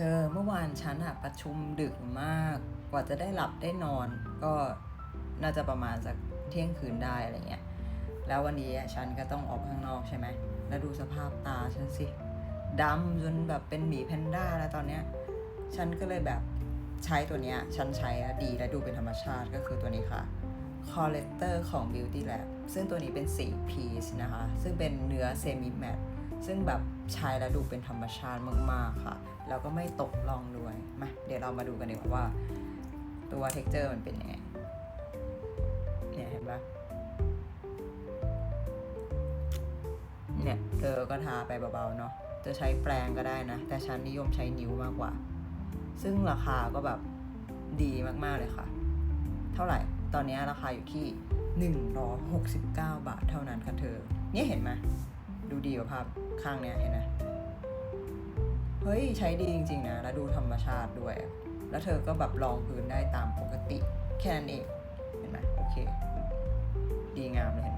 เธอเมื่อวานฉันอะประชุมดึกมาก กว่าจะได้หลับได้นอน ก็น่าจะประมาณสักเที่ยงคืนได้อะไรเงี้ย แล้ววันนี้ฉันก็ต้องออกข้างนอกใช่ไหม แล้วดูสภาพตาฉันสิดำจนแบบเป็นหมีแพนด้าแล้วตอนเนี้ย ฉันก็เลยแบบใช้ตัวเนี้ย ฉันใช้แล้วดีและดูเป็นธรรมชาติก็คือตัวนี้ค่ะ Collector ของ Beauty Lab ซึ่งตัวนี้เป็นสี piece นะคะ ซึ่งเป็นเนื้อเซมิแมต ซึ่งแบบใช้แล้วดูเป็นธรรมชาติมากๆค่ะ แล้วก็ไม่ตกลองด้วยมาเดี๋ยวเรามาดูกันดีกว่าว่า ตัว texture มันเป็นยังไงเนี่ยเห็นปะเนี่ยเธอก็ทาไปเบาๆเนาะจะใช้แปรงก็ได้นะ แต่ฉันนิยมใช้นิ้วมากกว่า ซึ่งราคาก็แบบดีมากๆเลยค่ะ เท่าไหร่ ตอนนี้ราคาอยู่ที่ 169 บาทเท่านั้นค่ะเธอ เนี่ยเห็นไหม ดีกว่าภาพข้างเนี้ยเห็นไหมเฮ้ยใช้ดีจริง ๆ นะ แล้วดูธรรมชาติด้วย แล้วเธอก็แบบรองพื้นได้ตามปกติ แค่นั้นเอง เห็นไหมโอเค ดีงามเลยเห็นไหม